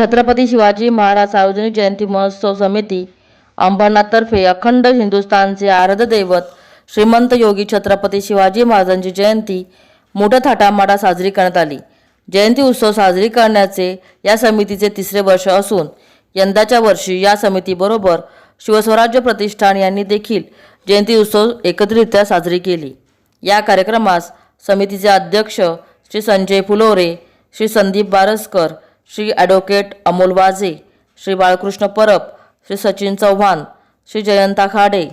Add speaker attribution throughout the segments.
Speaker 1: छत्रपती शिवाजी महाराज सार्वजनिक जयंती महोत्सव समिती अंबरनाथतर्फे अखंड हिंदुस्थानचे आराध्य दैवत श्रीमंत योगी छत्रपती शिवाजी महाराजांची जयंती मोठ्या थाटामाटा साजरी करण्यात आली. जयंती उत्सव साजरी करण्याचे या समितीचे तिसरे वर्ष असून यंदाच्या वर्षी या समितीबरोबर शिवस्वराज्य प्रतिष्ठान यांनी देखील जयंती उत्सव एकत्रितरित्या साजरी केली. या कार्यक्रमास समितीचे अध्यक्ष श्री संजय फुलोरे श्री संदीप बारसकर श्री ॲडव्होकेट अमोल वाजे श्री बाळकृष्ण परब श्री सचिन चव्हाण श्री जयंता खाडे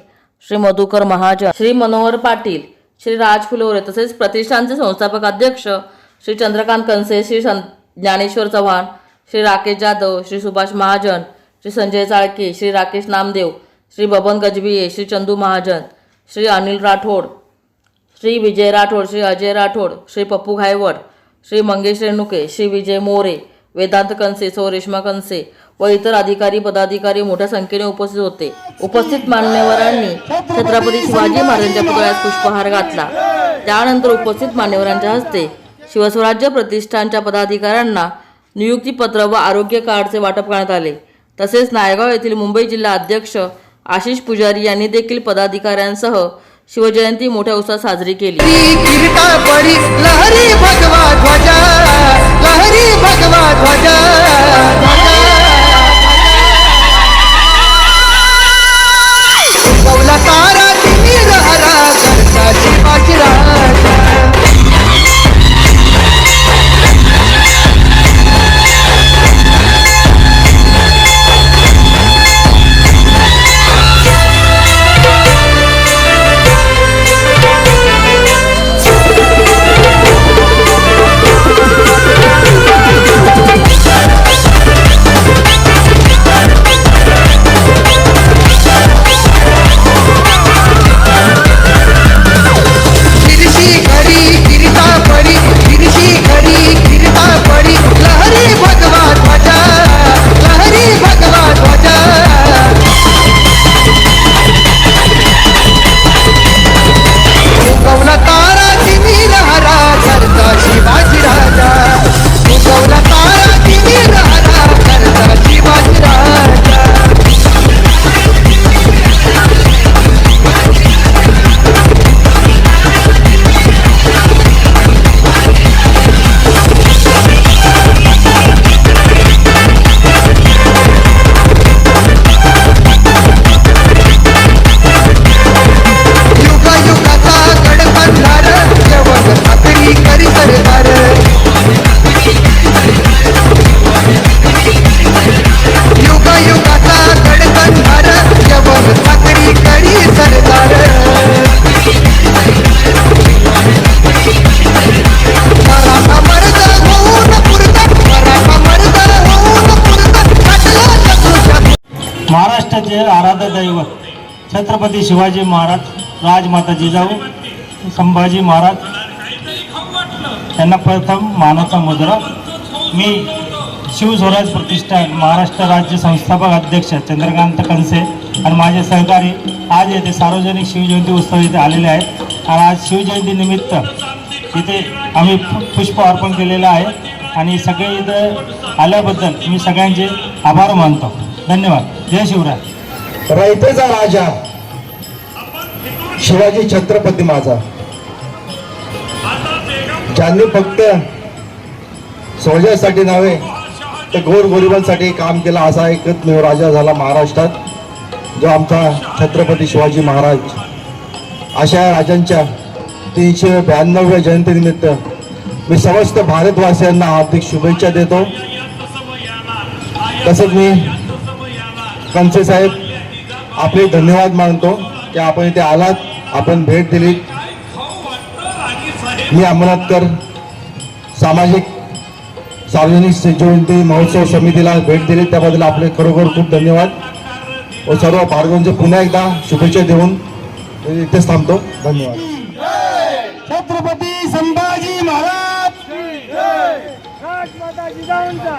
Speaker 1: श्री मधुकर महाजन श्री मनोहर पाटील श्री राज फुलोरे तसेच प्रतिष्ठानचे संस्थापक अध्यक्ष श्री चंद्रकांत कनसे श्री सं ज्ञानेश्वर चव्हाण श्री राकेश जाधव श्री सुभाष महाजन श्री संजय चाळके श्री राकेश नामदेव श्री बबन गजबिये श्री चंदू महाजन श्री अनिल राठोड श्री विजय राठोड श्री अजय राठोड श्री पप्पू घायवड श्री मंगेश रेणुके श्री विजय मोरे वेदांत कनसे सौ रेश्मा कनसे व इतर अधिकारी पदाधिकारी मोठ्या संख्येने उपस्थित होते. उपस्थित मान्यवरांनी छत्रपती शिवाजी महाराजांच्या पुतळ्यास पुष्पहार घातला. त्यानंतर उपस्थित मान्यवरांच्या हस्ते शिवस्वराज्य प्रतिष्ठानच्या पदाधिकाऱ्यांना नियुक्तीपत्र व आरोग्य कार्डचे वाटप करण्यात आले. तसेच नायगाव येथील मुंबई जिल्हा अध्यक्ष आशिष पुजारी यांनी देखील पदाधिकाऱ्यांसह शिवजयंती मोठ्या उत्साहात साजरी केली.
Speaker 2: हरी भगवा ध्वजा।
Speaker 3: महाराष्ट्राचे आराध्य दैवत छत्रपती शिवाजी महाराज राजमाता जिजाऊ संभाजी महाराज यांना प्रथम मानाचा मुद्रा. मी शिवस्वराज प्रतिष्ठान महाराष्ट्र राज्य संस्थापक अध्यक्ष चंद्रकांत कनसे आणि माझे सहकारी आज येथे सार्वजनिक शिवजयंती उत्सव इथे आलेले आहेत. आणि आज शिवजयंती निमित्त इथे आम्ही पु- पुष्प अर्पण केलेलं आहे. आणि सगळे इथं आल्याबद्दल मी सगळ्यांचे आभार मानतो. धन्यवाद. जय शिवराय.
Speaker 4: रयतेचा राजा. शिवाजी छत्रपती माझा. ज्यांनी फक्त स्वजासाठी नव्हे तर गोर गोरिबांसाठी काम केलं असा एकमेव राजा झाला महाराष्ट्रात जो आमचा छत्रपती शिवाजी महाराज. अशा राजांच्या तीनशे ब्याण्णव्या जयंतीनिमित्त मी समस्त भारतवासियांना हार्दिक शुभेच्छा देतो. तसंच मी कंसे साहेब आपले धन्यवाद मानतो की आपण इथे आलात आपण भेट दिली. मी अंमलातकर सामाजिक सार्वजनिक जयंती महोत्सव समितीला भेट दिली. त्याबद्दल आपले खरोखर खूप धन्यवाद. व सर्व भार्गवांचे पुन्हा एकदा शुभेच्छा देऊन मी इथेच थांबतो. धन्यवाद.
Speaker 3: छत्रपती संभाजी महाराज!
Speaker 5: राजमाता जिजाऊंचा!